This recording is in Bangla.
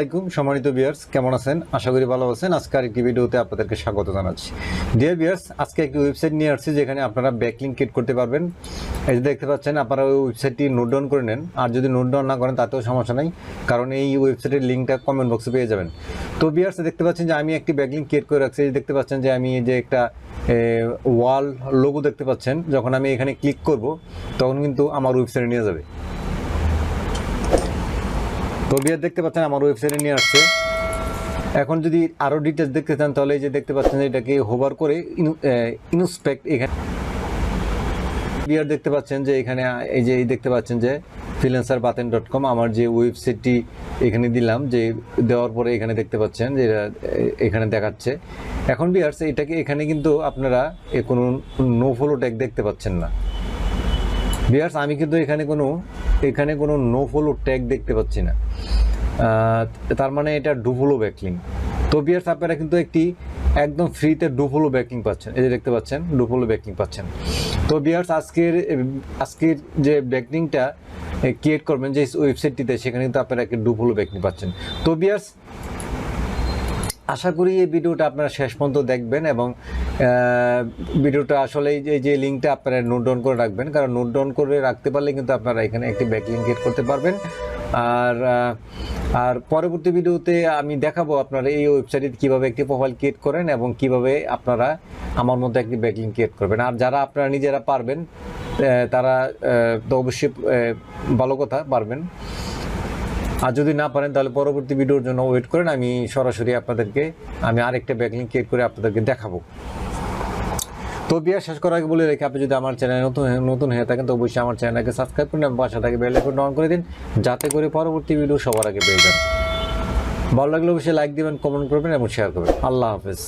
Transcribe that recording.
আসসালামাইকুম সম্মানিত বিয়ার্স কেমন আছেন? আশা করি ভালো আছেন। আজকে আরেকটি ভিডিওতে আপনাদেরকে স্বাগত জানাচ্ছি। ডিয়ার বিয়ার্স আজকে একটি ওয়েবসাইট নিয়ে আসছি যেখানে আপনারা ব্যাকলিং ক্রিয়েট করতে পারবেন। এই যে দেখতে পাচ্ছেন, আপনারা ওই ওয়েবসাইটটি নোট ডাউন করে নেন। আর যদি নোট ডাউন না করেন, তাতেও সমস্যা নাই, কারণ এই ওয়েবসাইটের লিঙ্কটা কমেন্ট বক্সে পেয়ে যাবেন। তো বিয়ার্স দেখতে পাচ্ছেন যে আমি একটি ব্যাকলিং ক্রিয়েট করে রাখছি। দেখতে পাচ্ছেন যে আমি যে একটা ওয়াল লোগো দেখতে পাচ্ছেন। যখন আমি এখানে ক্লিক করব, তখন কিন্তু আমার ওয়েবসাইটে নিয়ে যাবে। তো বিয়ার দেখতে পাচ্ছেন, আমার ওয়েবসাইটে নিয়ে আসছে। এখন যদি আরও ডিটেলস দেখতে চান, তাহলে এই যে দেখতে পাচ্ছেন, এটাকে হোভার করে ইনস্পেক্ট এখানে। বিয়ার দেখতে পাচ্ছেন যে এখানে, এই যে এই দেখতে পাচ্ছেন যে ফ্রিল্যান্সার বাতেন ডট কম আমার যে ওয়েবসাইটটি এখানে দিলাম, যে দেওয়ার পরে এখানে দেখতে পাচ্ছেন যে এখানে দেখাচ্ছে। এখন বিয়ার্স এটাকে এখানে কিন্তু আপনারা কোনো নো ফলো ট্যাগ দেখতে পাচ্ছেন না। বিয়ার্স আমি কিন্তু এখানে কোনো এখানে কোনো নো ফলো ট্যাগ দেখতে পাচ্ছি না। তার মানে এটা ডুফলো ব্যাকলিং তো বিয়ার্স আপনারা কিন্তু একটি একদম ফ্রিতে ডুফলো ব্যাকিং পাচ্ছেন। এই যে দেখতে পাচ্ছেন ডুফলো ব্যাকিং পাচ্ছেন। তো বিয়ার্স আজকের আজকের যে ব্যাকিংটা ক্রিয়েট করবেন যে ওয়েবসাইটটিতে সেখানে কিন্তু আপনারা একটি ডুফলো ব্যাকিং পাচ্ছেন। তো বিয়ার্স আশা করি এই ভিডিওটা আপনারা শেষ পর্যন্ত দেখবেন এবং ভিডিওটা আসলে এই যে লিঙ্কটা আপনারা নোট ডাউন করে রাখবেন, কারণ নোট ডাউন করে রাখতে পারলে কিন্তু আপনারা এখানে একটি ব্যাক লিঙ্ক ক্রিয়েট করতে পারবেন। আর আর পরবর্তী ভিডিওতে আমি দেখাবো আপনারা এই ওয়েবসাইটে কীভাবে একটি প্রোফাইল ক্রিয়েট করেন এবং কীভাবে আপনারা আমার মধ্যে একটি ব্যাকলিং ক্রিয়েট করবেন। আর যারা আপনারা নিজেরা পারবেন তারা তো অবশ্যই ভালো কথা পারবেন। আর যদি না পারেন, তাহলে পরবর্তী ভিডিওর জন্য ওয়েট করেন। আমি সরাসরি আপনাদেরকে, আমি আরেকটা ব্যাকলিং ক্রিয়েট করে আপনাদেরকে দেখাবো। তো বিয়ার শেষ করার আগে বলে রেখে, আপনি যদি আমার চ্যানেল নতুন নতুন হয়ে থাকেন, তো অবশ্যই আমার চ্যানেলকে সাবস্ক্রাইব করুন এবং পাশে থাকে বেল অন করে দিন, যাতে করে পরবর্তী ভিডিও সবার আগে পেয়ে যান। ভালো লাগলে অবশ্যই লাইক দিবেন কমেন্ট করবেন এবং শেয়ার করবেন। আল্লাহ হাফেজ।